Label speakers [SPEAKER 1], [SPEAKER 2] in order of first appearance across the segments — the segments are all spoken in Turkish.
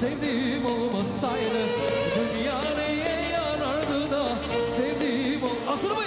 [SPEAKER 1] sevdiğim olmasaydı Dünya neye yarardı da sevdiğim ol... Asır mı?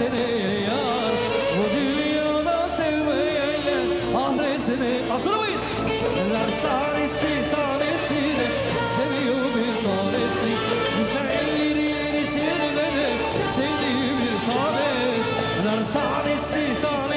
[SPEAKER 1] Ahiretine yar. Bu dünyada sevmeyenle ahiretine Hazır mıyız? Lar tanesi tanesi de seviyor bir tanesi. Güzellerin içinde de sevdiği bir tanesi. Lar tanesi tanesi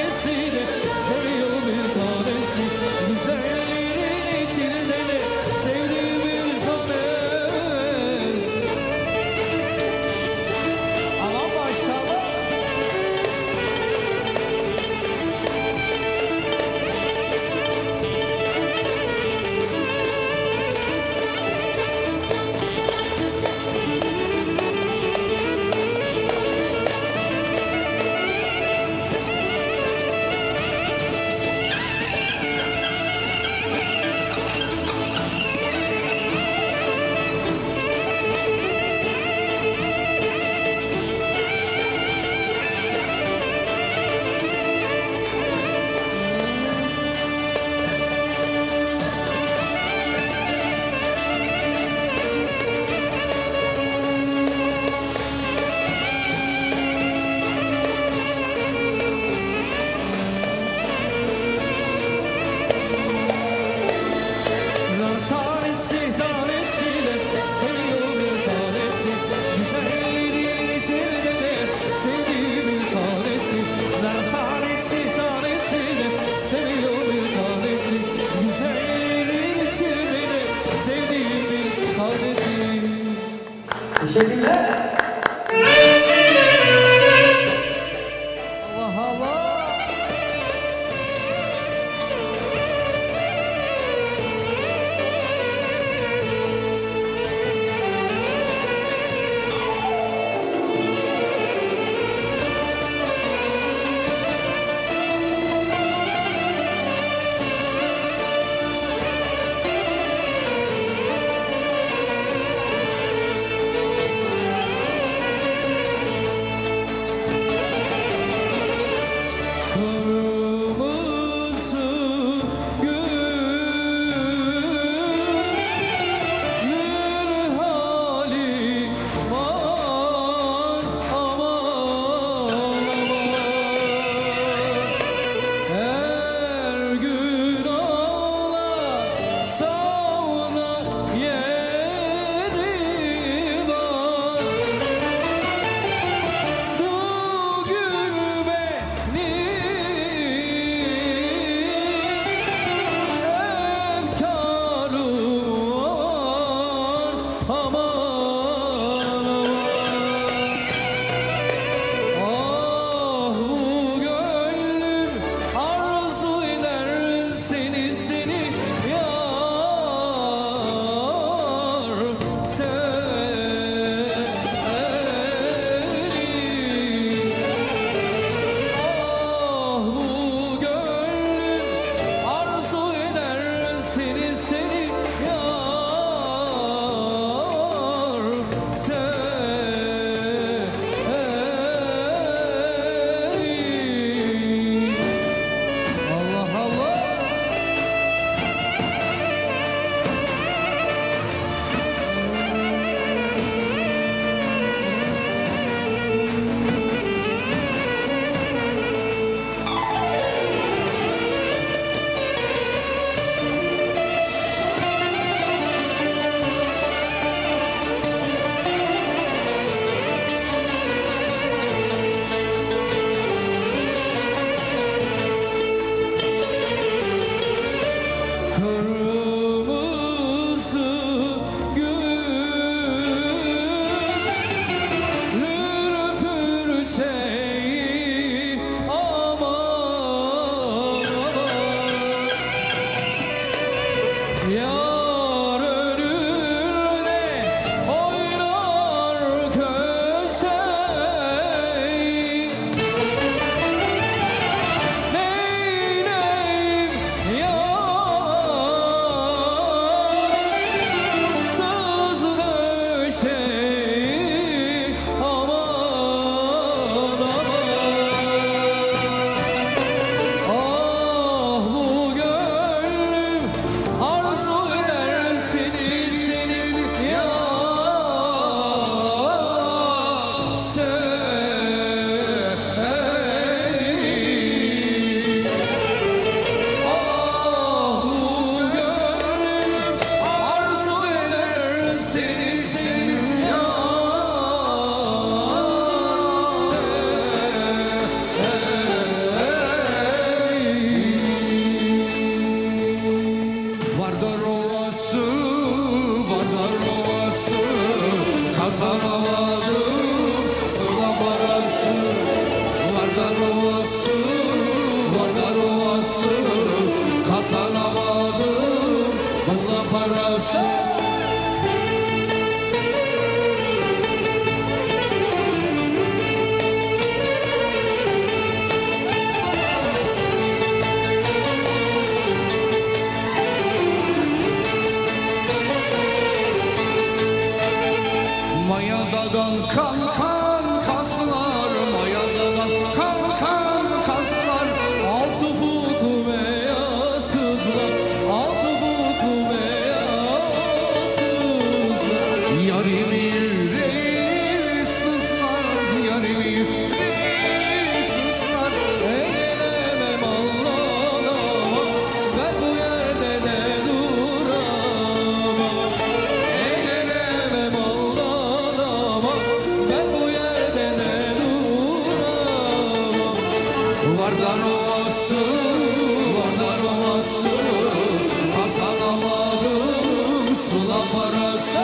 [SPEAKER 2] Sula parası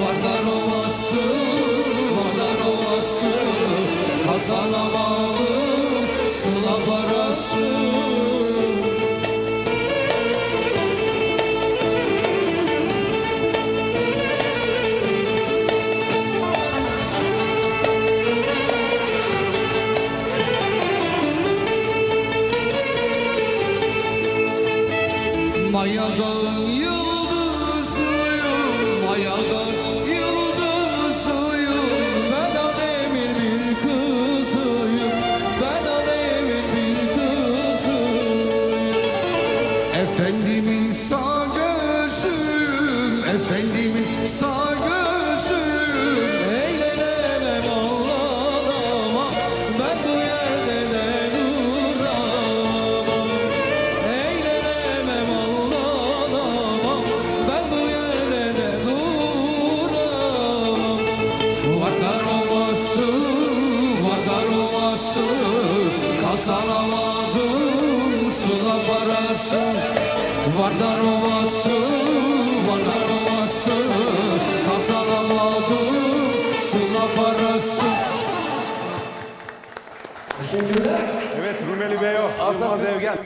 [SPEAKER 2] Vardar Ovası Vardar Ovası Kazanamalı Pas alamadım sıla parası Vardar ovası, Vardar ovası Pas alamadım parası Teşekkürler.
[SPEAKER 3] Evet Rumeli Beyo, Yılmaz Evgen.